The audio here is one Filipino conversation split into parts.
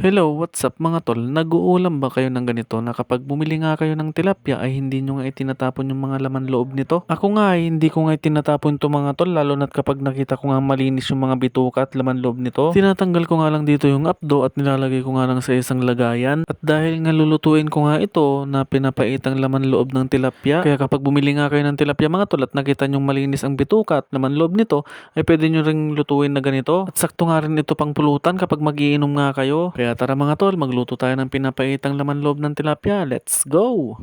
Hello, what's up mga tol? Nag-uulam ba kayo ng ganito na kapag bumili nga kayo ng tilapia ay hindi nyo nga itinatapon yung mga laman loob nito? Ako nga ay hindi ko nga itinatapon to mga tol lalo na't kapag nakita ko nga malinis yung mga bituka at laman loob nito. Tinatanggal ko nga lang dito yung apdo at nilalagay ko nga lang sa isang lagayan. At dahil nga lulutuin ko nga ito na pinapaitang laman loob ng tilapia, kaya kapag bumili nga kayo ng tilapia mga tol at nakita nyong malinis ang bituka at laman loob nito, ay pwede nyo ring lutuin na ganito. At sakto nga rin ito pang pulutan kapag magiinom nga kayo. Kaya tara mga tol, magluto tayo ng pinapaitang laman loob ng tilapia. Let's go!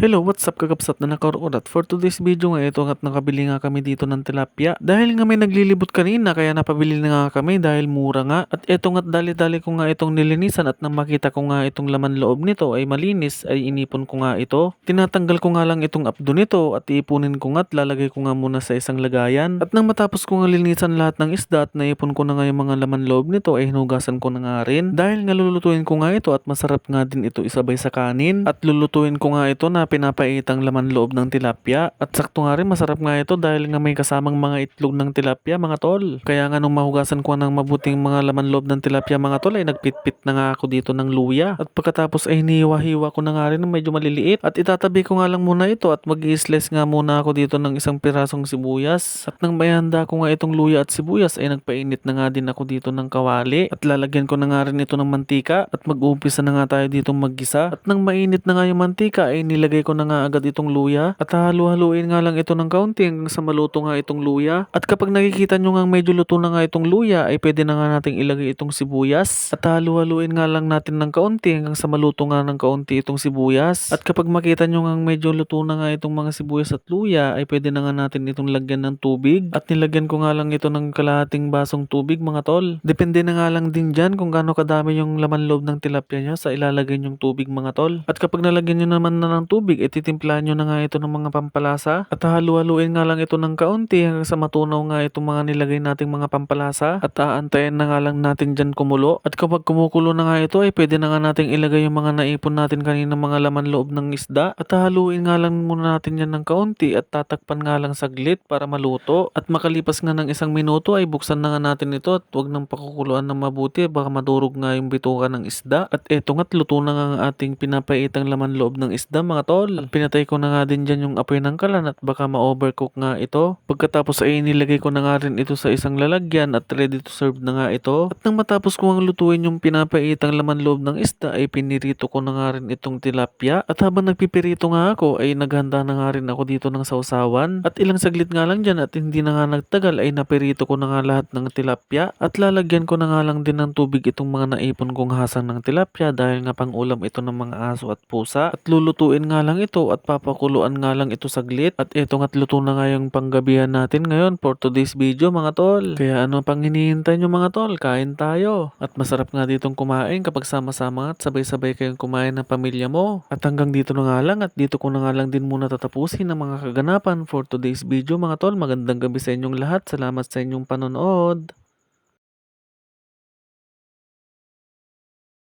Hello, what's up kakapsat na nakaroon at for today's video nga ito at nakabili nga kami dito ng tilapia. Dahil nga may naglilibot kanina kaya napabili na nga kami dahil mura nga. At eto nga't dali-dali ko nga itong nilinisan at nang makita ko nga itong laman loob nito ay malinis ay inipon ko nga ito. Tinatanggal ko nga lang itong apdo nito at iipunin ko nga at lalagay ko nga muna sa isang lagayan. At nang matapos ko nga linisan lahat ng isda at naipon ko na nga yung mga laman loob nito ay hinugasan ko na nga rin. Dahil nga lulutuin ko nga ito at masarap nga din ito isabay sa kanin. At lulutuin ko nga ito na pinapaitang laman loob ng tilapia. At sakto nga rin masarap nga ito dahil nga may kasamang mga itlog ng tilapia mga tol. Kaya nga nung mahugasan ko ng mabuting mga laman loob ng tilapia mga tol ay nagpitpit na nga ako dito ng luya. At pagkatapos ay hiniwa-hiwa ko na nga rin medyo maliliit. At itatabi ko nga lang muna ito at mag-slice nga muna ako dito ng isang pirasong sibuyas. At nang mayanda ko nga itong luya at sibuyas ay nagpainit na nga din ako dito ng kawali. At lalagyan ko na nga rin ito ng mantika at mag-uumpisa na nga tayo ditong maggisa. At nang mainit na nga yung mantika ay nilagay ko na nga agad itong luya. At halu-haluin nga lang ito ng kaunti hanggang sa maluto nga itong luya. At kapag nakikita nyo nga medyo luto na nga itong luya ay pwede na nga nating ilagay itong sibuyas. At halu-haluin nga lang natin ng kaunti hanggang sa maluto nga ng kaunti itong sibuyas. At kapag makita nyo nga medyo luto na nga itong mga sibuyas at luya ay pwede na nga natin itong lagyan ng tubig. At nilagyan ko nga lang ito ng kalahating basong tubig mga tol. Depende na nga lang din dyan kung gaano kadami yung laman loob ng tilapia nyo sa ilalagay yung tubig mga tol. At kapag nalagyan nyo naman na ng tubig, ititimplahan nyo na nga ito ng mga pampalasa. At halu-haluin nga lang ito ng kaunti hanggang sa matunaw nga itong mga nilagay nating mga pampalasa. At aantayin na nga lang natin dyan kumulo. At kapag kumukulo na nga ito ay pwede na nga nating ilagay yung mga naipon natin kanina mga laman loob ng isda. At haluin nga lang muna natin yan ng kaunti at tatakpan nga lang saglit para maluto. At makalipas nga ng isang minuto ay buksan na nga natin ito at huwag nang pakukuluan ng mabuti baka madurog nga yung bituka ng isda. At eto nga't luto na nga ang ating pinapaitang laman loob ng isda mga tol. At pinatay ko na nga din dyan yung apoy ng kalan at baka ma-overcook nga ito. Pagkatapos ay nilagay ko na nga rin ito sa isang lalagyan at ready to serve na nga ito. At nang matapos ko ang lutuin yung pinapaitang laman loob ng isda ay pinirito ko na nga rin itong tilapia. At habang nagpipirito nga ako ay naghanda na nga rin ako dito ng sausawan. At ilang saglit nga lang dyan at hindi na nga nagtagal ay napirito ko na nga lahat ng tilapia. At lalagyan ko na nga lang din ng tubig itong mga naipon kong hasang ng tilapia dahil nga pang ulam ito ng mga aso at pusa. At lulutuin nga lang ito at papakuluan nga lang ito saglit. At ito nga't luto na nga yung panggabihan natin ngayon for today's video mga tol. Kaya ano pang hinihintay nyo mga tol? Kain tayo. At masarap nga ditong kumain kapag sama-sama at sabay-sabay kayong kumain ng pamilya mo. At hanggang dito na nga lang at dito ko na nga lang din muna tatapusin ang mga kaganapan for today's video mga tol. Magandang gabi sa inyong lahat. Salamat sa inyong panonood.